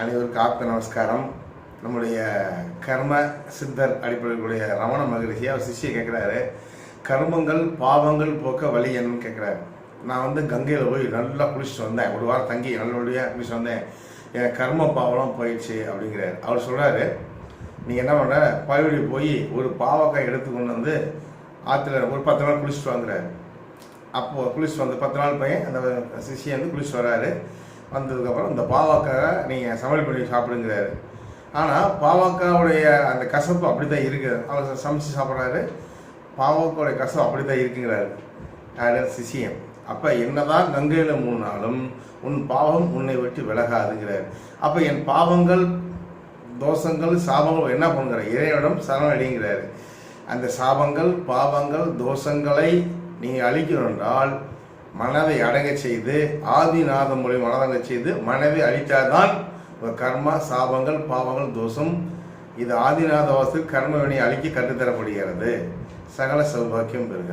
அனைவருக்கும் ஆப்த நமஸ்காரம். நம்முடைய கர்ம சித்தர் அடிப்படையிலுடைய ரமண மகரிஷி அவர் சிஷியை கேட்குறாரு கர்மங்கள் பாவங்கள் போக்க வழி என்னன்னு கேட்குறாரு நான் வந்து கங்கையில் போய் நல்லா குளிச்சுட்டு வந்தேன். ஒரு வாரம் தங்கி நல்லபடியாக குளிச்சுட்டு வந்தேன். என் கர்ம பாவம்லாம் போயிடுச்சு அப்படிங்கிறாரு. அவர் சொல்கிறாரு நீங்கள் என்ன பண்ணுற பழுவடி போய் ஒரு பாவக்காய் எடுத்து கொண்டு வந்து ஆற்றுல ஒரு பத்து நாள் குளிச்சுட்டு வாங்குறாரு. அப்போது குளிச்சுட்டு வந்து பத்து நாள் பையன் அந்த சிஷியை வந்து குளிச்சுட்டு வராரு. வந்ததுக்கப்புறம் இந்த பாவக்காவை நீங்கள் சமையல் பண்ணி சாப்பிடுங்கிறாரு. ஆனால் பாவக்காவுடைய அந்த கசப்பு அப்படி தான் இருக்குது அவர் சமைச்சு சாப்பிட்றாரு. பாவக்காவுடைய கசப்பு அப்படி தான் இருக்குங்கிறாரு. யாரு? அப்போ என்னதான் கங்கையில் மூணாலும் உன் பாவம் உன்னை விட்டு விலகாதுங்கிறார். அப்போ என் பாவங்கள் தோஷங்கள் சாபங்கள் என்ன பண்ணுறாரு இறைவனிடம் சரணடைங்கிறாரு அந்த சாபங்கள் பாவங்கள் தோஷங்களை நீங்கள் அழிக்கணும் என்றால் மனதை அடங்க செய்து ஆதிநாதம் மொழி மனதங்க செய்து மனதை அழித்தால்தான் கர்மா சாபங்கள் பாவங்கள் தோஷம். இது ஆதிநாத வாசத்தில் கர்மவினை அழிக்க கற்றுத்தரப்படுகிறது. சகல சௌபாக்கியம் பெறுக.